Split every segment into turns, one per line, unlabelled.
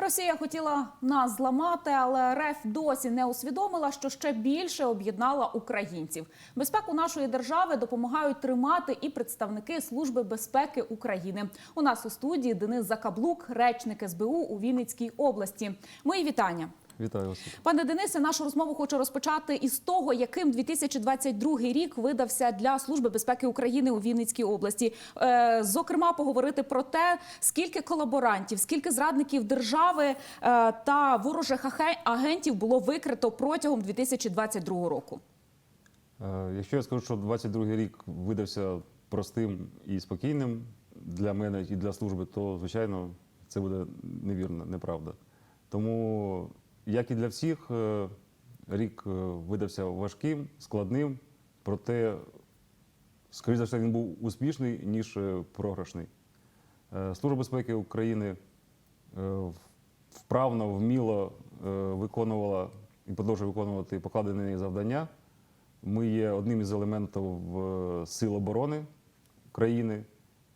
Росія хотіла нас зламати, але РФ досі не усвідомила, що ще більше об'єднала українців. Безпеку нашої держави допомагають тримати і представники Служби безпеки України. У нас у студії Денис Закаблук, речник СБУ у Вінницькій області. Мої вітання.
Вітаю вас.
Пане Денисе, нашу розмову хочу розпочати із того, яким 2022 рік видався для Служби безпеки України у Вінницькій області. Е, Зокрема, поговорити про те, скільки колаборантів, скільки зрадників держави е, та ворожих агентів було викрито протягом 2022 року.
Е, Якщо я скажу, що 22-й рік видався простим і спокійним для мене і для служби, то звичайно це буде невірно, неправда. Тому, як і для всіх, е, рік е, видався важким, складним, проте, скоріше за все, він був успішний, ніж е, програшний. Служба безпеки України вправно, вміло виконувала і продовжує виконувати покладені завдання. Ми є одним із елементів сил оборони країни,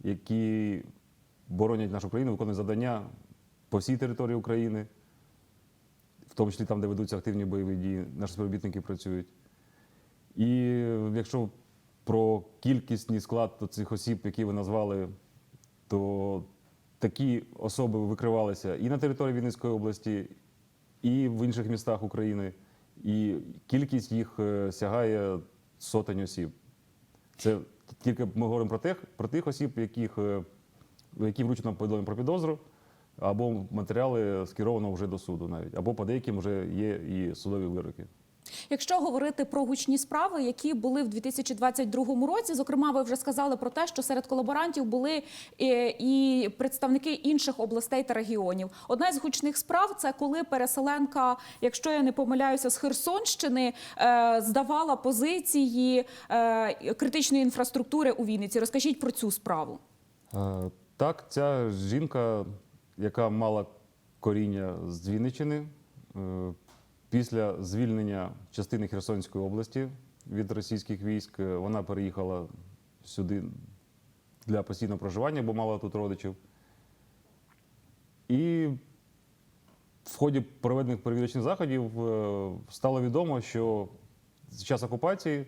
які боронять нашу країну, виконують завдання по всій території України, тому числі там, де ведуться активні бойові дії, наші співробітники працюють. І якщо про кількісний склад цих осіб, які ви назвали, то такі особи викривалися і на території Вінницької області, і в інших містах України, і кількість їх е, сягає сотень осіб. Це тільки ми говоримо про тих, про тих осіб, яких, е, які вручено повідомлення про підозру, або матеріали скеровано вже до суду навіть, або по деяким вже є і судові вироки.
Якщо говорити про гучні справи, які були в 2022 році, зокрема, ви вже сказали про те, що серед колаборантів були е, і представники інших областей та регіонів. Одна з гучних справ це коли переселенка, якщо я не помиляюся, з Херсонщини е, здавала позиції е, критичної інфраструктури у Вінниці. Розкажіть про цю справу.
Так, ця жінка, яка мала коріння з Вінниччини, е, після звільнення частини Херсонської області від російських військ, е, вона переїхала сюди для постійного проживання, бо мала тут родичів. І в ході проведених перевірочних заходів е, стало відомо, що з час окупації,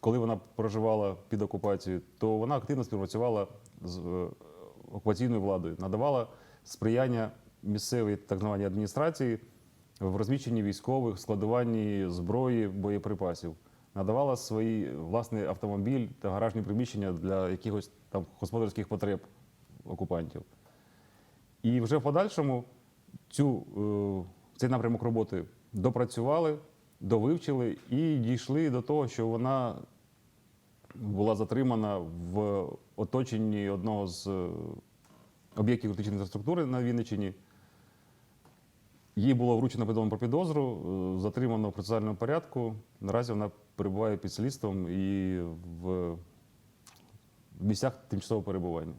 коли вона проживала під окупацією, то вона активно співпрацювала з окупаційною владою, надавала сприяння місцевій так званій адміністрації в розміщенні військових, складуванні зброї, боєприпасів, надавала свій власний автомобіль та гаражні приміщення для якихось там господарських потреб окупантів. І вже в подальшому цю, е, цей напрямок роботи допрацювали, довивчили і дійшли до того, що вона була затримана в оточенні одного з е, об'єктів критичної інфраструктури на Вінниччині. Їй було вручено повідомлення про підозру, е, затримано в процесуальному порядку. Наразі вона перебуває під слідством і в в місцях тимчасового перебування.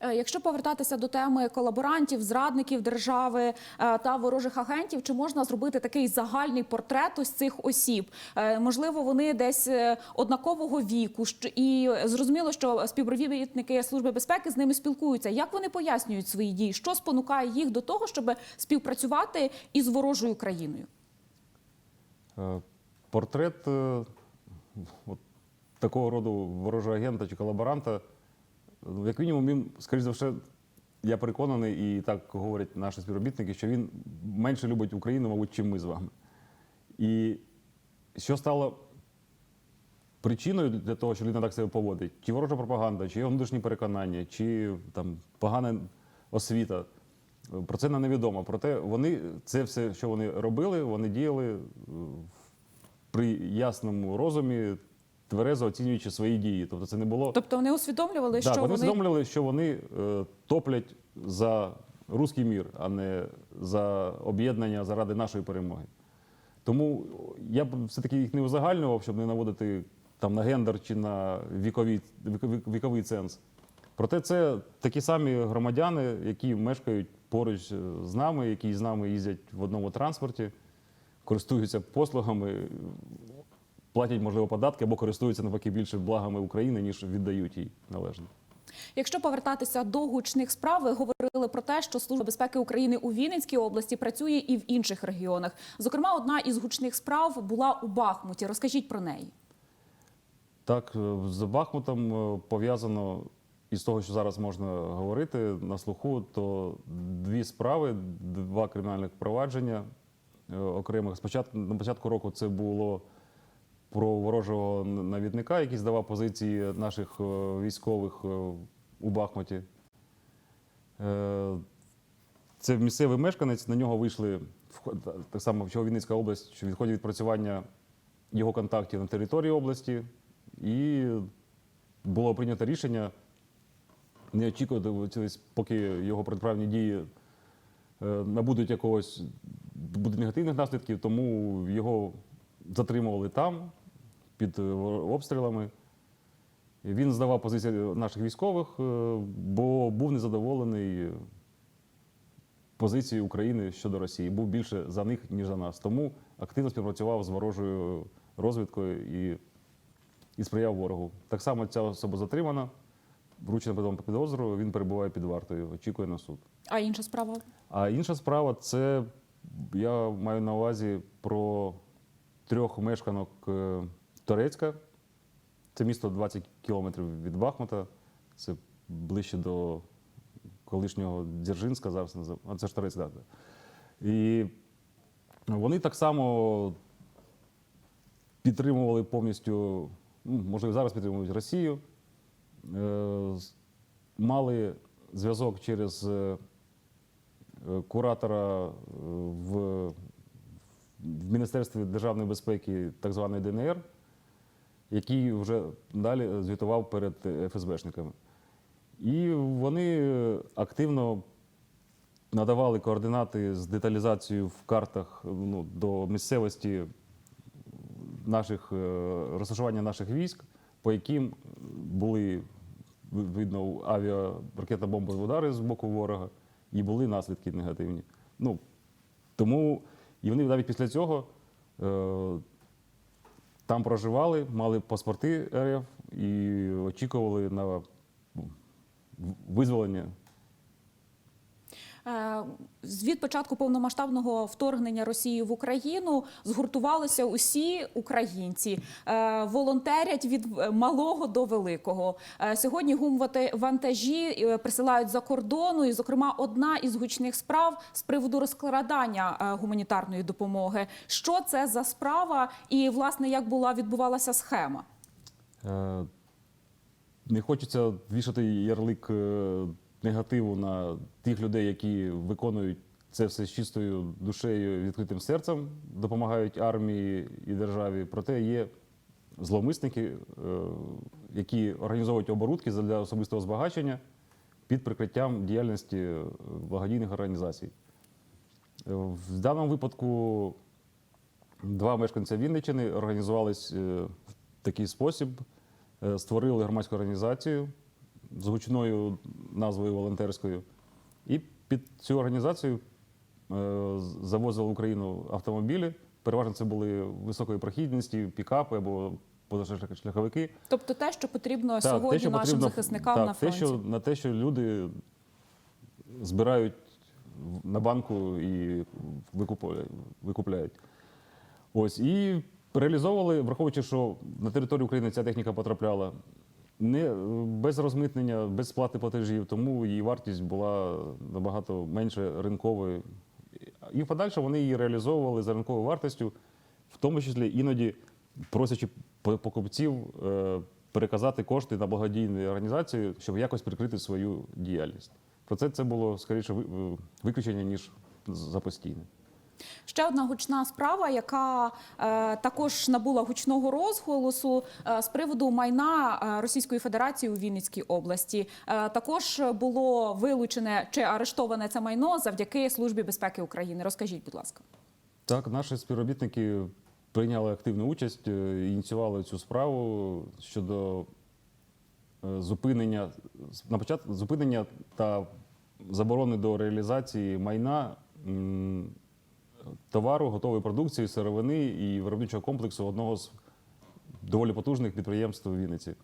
Е, Якщо повертатися до теми колаборантів, зрадників держави е, та ворожих агентів, чи можна зробити такий загальний портрет ось цих осіб? Е, Можливо, вони десь однакового віку, і зрозуміло, що співробітники служби безпеки з ними спілкуються. Як вони пояснюють свої дії? Що спонукає їх до того, щоб співпрацювати із ворожою країною?
Портрет от такого роду ворожого агента чи колаборанта, як мінімум, він, скоріш за все, я переконаний, і так говорять наші співробітники, що він менше любить Україну, мабуть, чим ми з вами. І що стало причиною для того, що людина так себе поводить? Чи ворожа пропаганда, чи його внутрішні переконання, чи там погана освіта. Про це нам невідомо. Проте вони це все, що вони робили, вони діяли е, при ясному розумі, тверезо оцінюючи свої дії. Тобто це не було.
Тобто вони усвідомлювали, що
вони
вони
усвідомлювали, що вони е, топлять за руський мір, а не за об'єднання заради нашої перемоги. Тому я б все-таки їх не узагальнював, щоб не наводити там на гендер чи на віковий, віковий, віковий ценз. Проте це такі самі громадяни, які мешкають поруч з нами, які з нами їздять в одному транспорті, користуються послугами, платять, можливо, податки або користуються навпаки більше благами України, ніж віддають їй належно.
Якщо повертатися до гучних справ, ви говорили про те, що служба безпеки України у Вінницькій області працює і в інших регіонах. Зокрема, одна із гучних справ була у Бахмуті. Розкажіть про неї.
Так, е, з Бахмутом е, пов'язано із того, що зараз можна говорити на слуху, то дві справи, два кримінальних провадження е, окремих. Спочатку на початку року це було про ворожого навідника, який здавав позиції наших е, військових е, у Бахмуті. Е, Це місцевий мешканець, на нього вийшли так само чого Вінницька область, що відходить відпрацювання його контактів на території області, і було прийнято рішення не очікувати, поки його протиправні дії набудуть якогось будуть негативних наслідків, тому його затримували там під е, обстрілами. Він здавав позиції наших військових, е, бо був незадоволений позицією України щодо Росії. Був більше за них, ніж за нас. Тому активно співпрацював з ворожою розвідкою і, і сприяв ворогу. Так само ця особа затримана, вручена про підозру, він перебуває під вартою, очікує на суд.
А інша справа
А інша справа це я маю на увазі про трьох мешканок е, Торецька. Це місто 20 кілометрів від Бахмута. Це ближче до колишнього Дзержинська, зараз а це ж Торецьк, так. І вони так само підтримували повністю, ну, можливо, зараз підтримують Росію. Е, Мали зв'язок через е, куратора в, в Міністерстві державної безпеки так званої ДНР, який вже далі звітував перед ФСБшниками. І вони активно надавали координати з деталізацією в картах ну, до місцевості наших е, розташування наших військ, по яким були видно авіа ракетно-бомбові удари з боку ворога, і були наслідки негативні. Ну, тому і вони навіть після цього е, там проживали, мали паспорти РФ і очікували на визволення
від початку повномасштабного вторгнення Росії в Україну згуртувалися усі українці, е, волонтерять від е, малого до великого. Е, Сьогодні гумвати вантажі е, присилають за кордону, і, зокрема, одна із гучних справ з приводу розкладання е, гуманітарної допомоги. Що це за справа, і власне як була відбувалася схема?
Е, Не хочеться вішати ярлик е, негативу на тих людей, які виконують це все з чистою душею, відкритим серцем, допомагають армії і державі. Проте є зловмисники, е, які організовують оборудки для особистого збагачення під прикриттям діяльності благодійних організацій. Е, В даному випадку два мешканця Вінниччини організувались е, в такий спосіб, створили громадську організацію з гучною назвою волонтерською. І під цю організацію е, завозили в Україну автомобілі. Переважно це були високої прохідності, пікапи або позашляховики.
Тобто те, що потрібно
Так,
сьогодні нашим
потрібно-
захисникам
так,
на
те, що, на те, що люди збирають на банку і викупляють. Ось і реалізовували, враховуючи, що на територію України ця техніка потрапляла не без розмитнення, без сплати платежів, тому її вартість була набагато менше ринкової. І в подальше вони її реалізовували за ринковою вартістю, в тому числі іноді просячи покупців е, переказати кошти на благодійні організації, щоб якось прикрити свою діяльність. Про це це було скоріше е, виключення, ніж за постійне.
Ще одна гучна справа, яка е, також набула гучного розголосу е, з приводу майна е, Російської Федерації у Вінницькій області. Е, також було вилучене чи арештоване це майно завдяки Службі безпеки України. Розкажіть, будь ласка.
Так, наші співробітники прийняли активну участь, е, ініціювали цю справу щодо е, зупинення на початку зупинення та заборони до реалізації майна товару, готової продукції, сировини і виробничого комплексу одного з доволі потужних підприємств у Вінниці.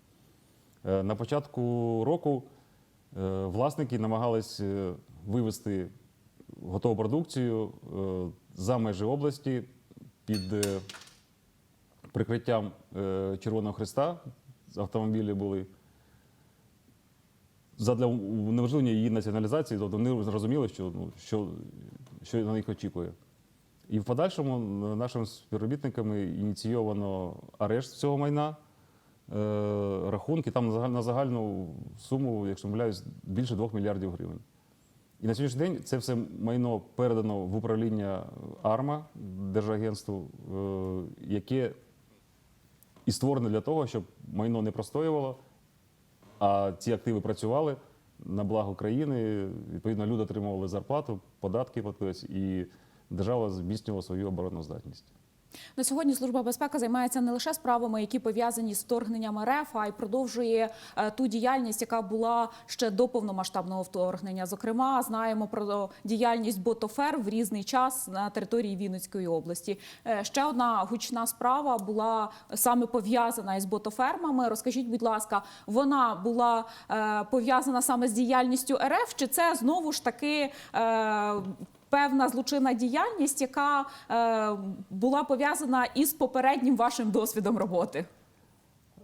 Е, На початку року Е, Власники намагались е, вивести готову продукцію за межі області під прикриттям Червоного Христа. Автомобілі були задля унеможливлення її націоналізації, тобто вони зрозуміли, що, ну, що, що на них очікує. І в подальшому нашими співробітниками ініційовано арешт цього майна, е, рахунки там на загаль- на загальну суму, якщо не більше 2 мільярдів гривень. І на сьогоднішній день це все майно передано в управління АРМА, держагентству, е, яке і створене для того, щоб майно не простоювало, а ці активи працювали на благо країни. Відповідно, люди отримували зарплату, податки платились, держава зміцнювала свою обороноздатність.
На сьогодні служба безпеки займається не лише справами, які пов'язані з вторгненням РФ, а й продовжує е, ту діяльність, яка була ще до повномасштабного вторгнення. Зокрема, знаємо про діяльність ботофер в різний час на території Вінницької області. Е, Ще одна гучна справа була саме пов'язана із ботофермами. Розкажіть, будь ласка, вона була е, пов'язана саме з діяльністю РФ, чи це знову ж таки? Певна злочинна діяльність, яка е, була пов'язана із попереднім вашим досвідом роботи.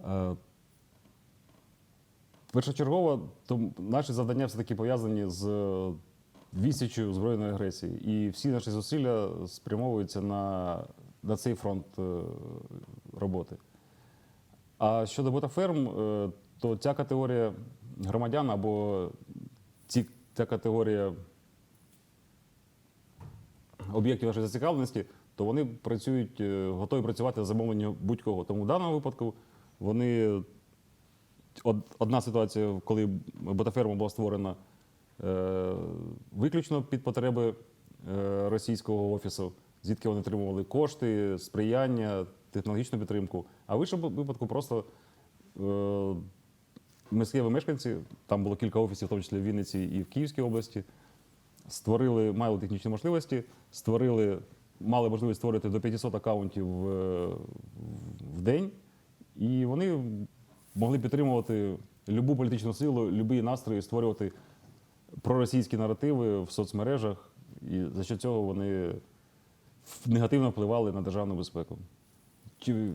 Е, Першочергово, то наші завдання все-таки пов'язані з е, відсічю збройної агресії. І всі наші зусилля спрямовуються на, на цей фронт е, роботи. А щодо ботаферм, е, то ця категорія громадян або ці, ця категорія об'єктів нашої зацікавленості, то вони працюють, е, готові працювати за замовлення будь-кого. Тому в даному випадку вони одна ситуація, коли ботаферма була створена е, виключно під потреби е, російського офісу, звідки вони отримували кошти, сприяння, технологічну підтримку. А в іншому випадку просто е, місцеві мешканці, там було кілька офісів, в тому числі в Вінниці і в Київській області, створили, мали технічні можливості, створили, мали можливість створити до 500 акаунтів е, в день, і вони могли підтримувати любу політичну силу, любі настрої, створювати проросійські наративи в соцмережах, і за що цього вони негативно впливали на державну безпеку. Чи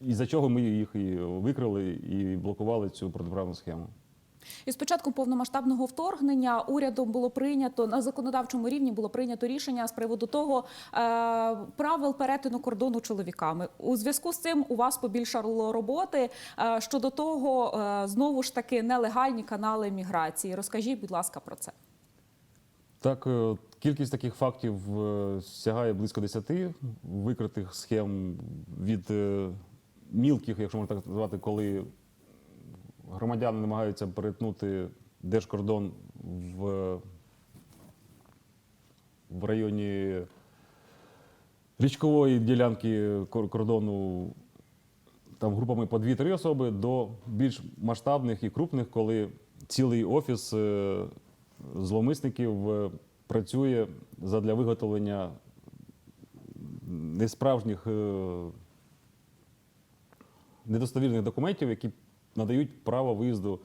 і за чого ми їх і викрили і блокували цю протиправну схему.
І з початку повномасштабного вторгнення урядом було прийнято на законодавчому рівні було прийнято рішення з приводу того е, правил перетину кордону чоловіками. У зв'язку з цим у вас побільшало роботи е, щодо того, е, знову ж таки нелегальні канали міграції. Розкажіть, будь ласка, про це.
Так, е, кількість таких фактів е, сягає близько 10 викритих схем від е, мілких, якщо можна так назвати, коли громадяни намагаються перетнути держкордон в, в районі річкової ділянки кордону там групами по 2-3 особи до більш масштабних і крупних, коли цілий офіс е, зловмисників е, працює задля виготовлення несправжніх е, недостовірних документів, які надають право виїзду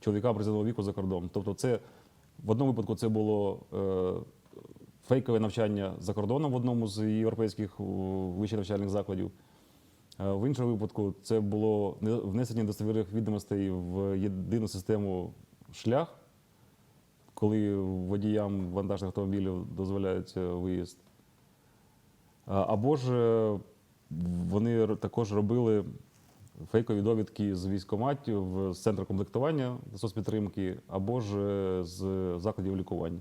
чоловікам призовного віку за кордон. Тобто, це в одному випадку це було е, фейкове навчання за кордоном в одному з європейських вищих навчальних закладів. Е, В іншому випадку це було внесення достовірних відомостей в єдину систему шлях, коли водіям вантажних автомобілів дозволяється виїзд. Або ж е, вони також робили фейкові довідки з військкоматів, з центру комплектування соцпідтримки, або ж е, з закладів лікування.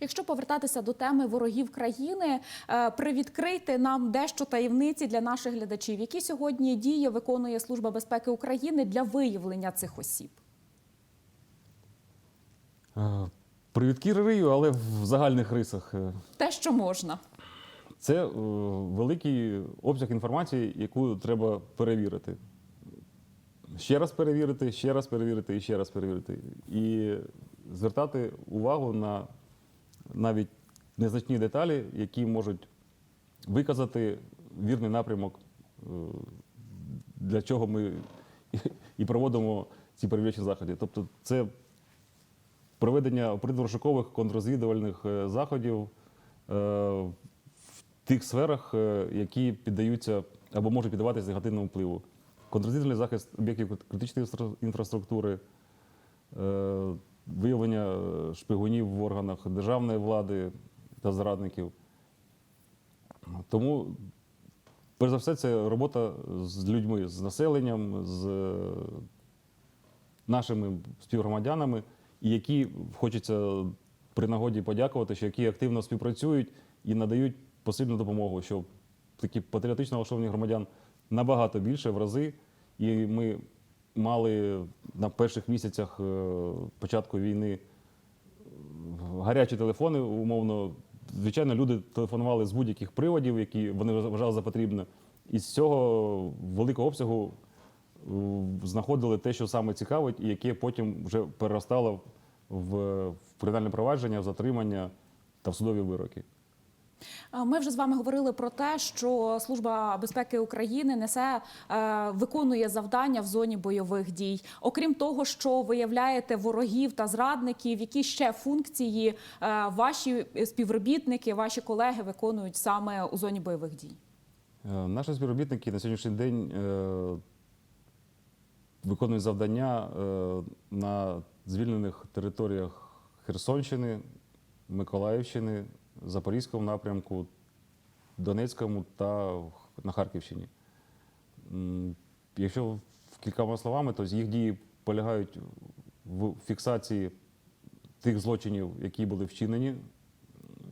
Якщо повертатися до теми ворогів країни, е, привідкрийте нам дещо таємниці для наших глядачів. Які сьогодні дії виконує Служба безпеки України для виявлення цих осіб?
Е, Привідки рию, але в загальних рисах.
Те, що можна.
Це е, великий обсяг інформації, яку треба перевірити. Ще раз перевірити, ще раз перевірити і ще раз перевірити. І звертати увагу на навіть незначні деталі, які можуть виказати вірний напрямок, е, для чого ми і- проводимо ці перевірочні заходи. Тобто, це проведення оперативно-розшукових контррозвідувальних е, заходів тих сферах, е, які піддаються або можуть піддаватися негативному впливу. Контррозвідувальний захист об'єктів критичної інфраструктури, е, виявлення е, шпигунів в органах державної влади та зрадників. Тому, перш за все, це робота з людьми, з населенням, з нашими співгромадянами, і які хочеться при нагоді подякувати, що які активно співпрацюють і надають посильну допомогу, що такі патріотично налаштовані громадян набагато більше в рази. І ми мали на перших місяцях е, початку війни гарячі телефони, умовно. Звичайно, люди телефонували з будь-яких приводів, які вони вважали за потрібне. І з цього великого обсягу е, знаходили те, що саме цікавить, і яке потім вже переростало в кримінальне провадження, в затримання та в судові вироки.
Е, Ми вже з вами говорили про те, що Служба безпеки України несе е, виконує завдання в зоні бойових дій. Окрім того, що виявляєте ворогів та зрадників, які ще функції е, ваші співробітники, ваші колеги виконують саме у зоні бойових дій?
Наші співробітники на сьогоднішній день виконують завдання на звільнених територіях Херсонщини, Миколаївщини, Запорізькому напрямку, Донецькому та на Харківщині. Якщо кількома словами, то їх дії полягають в фіксації тих злочинів, які були вчинені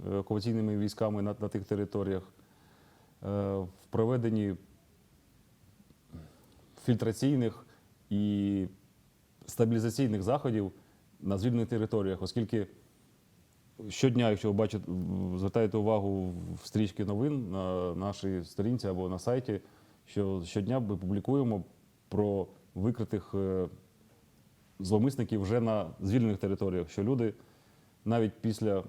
е, окупаційними військами на, на тих територіях, е, в проведенні фільтраційних і стабілізаційних заходів на звільнених територіях, оскільки щодня, якщо ви бачите, звертаєте увагу в стрічки новин на нашій сторінці або на сайті, що щодня ми публікуємо про викритих е, зловмисників вже на звільнених територіях, що люди навіть після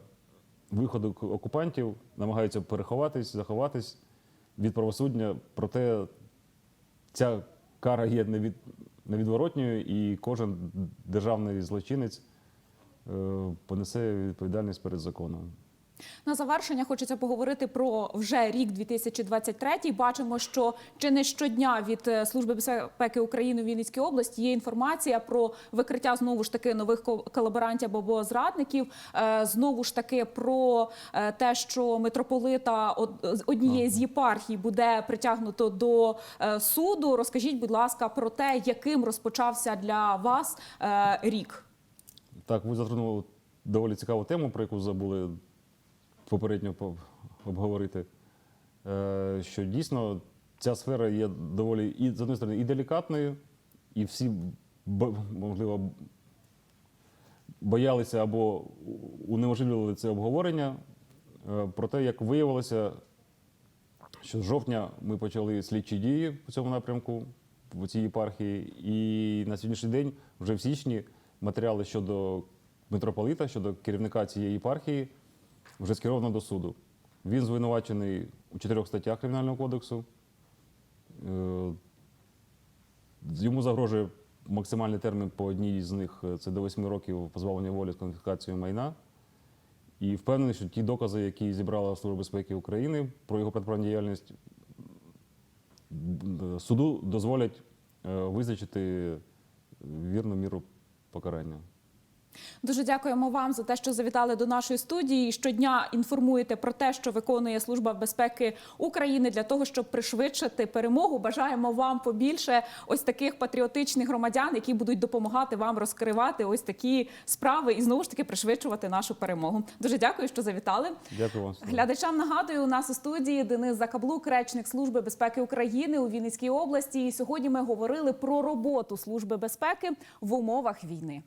виходу окупантів намагаються переховатись, заховатись від правосуддя, проте ця кара є невід, невідворотньою, і кожен державний злочинець понесе відповідальність перед законом.
На завершення хочеться поговорити про вже рік 2023. Бачимо, що чи не щодня від е, Служби безпеки України у Вінницькій області є інформація про викриття знову ж таки нових ко- колаборантів або зрадників. Е, Знову ж таки про е, те, що митрополита однієї з єпархій буде притягнуто до е, суду. Розкажіть, будь ласка, про те, яким розпочався для вас е, рік.
Так, ви затронули доволі цікаву тему, про яку забули попередньо обговорити. Е, Що дійсно ця сфера є доволі і з однієї сторони і делікатною, і всі можливо боялися або унеможливили це обговорення. Е, Проте, як виявилося, що з жовтня ми почали слідчі дії по цьому напрямку в цій єпархії, і на сьогоднішній день, вже в січні, матеріали щодо митрополита, щодо керівника цієї єпархії, вже скеровано до суду. Він звинувачений у чотирьох статтях Кримінального кодексу. Е, Йому загрожує максимальний термін по одній з них е, це до 8 років позбавлення волі з конфіскацією майна. І впевнений, що ті докази, які зібрала Служба безпеки України про його протиправну діяльність, суду дозволять е, визначити вірну міру покарання.
Дуже дякуємо вам за те, що завітали до нашої студії. Щодня інформуєте про те, що виконує Служба безпеки України для того, щоб пришвидшити перемогу. Бажаємо вам побільше ось таких патріотичних громадян, які будуть допомагати вам розкривати ось такі справи і знову ж таки пришвидшувати нашу перемогу. Дуже дякую, що завітали.
Дякую вам.
Глядачам нагадую, у нас у студії Денис Закаблук, речник Служби безпеки України у Вінницькій області. І сьогодні ми говорили про роботу Служби безпеки в умовах війни.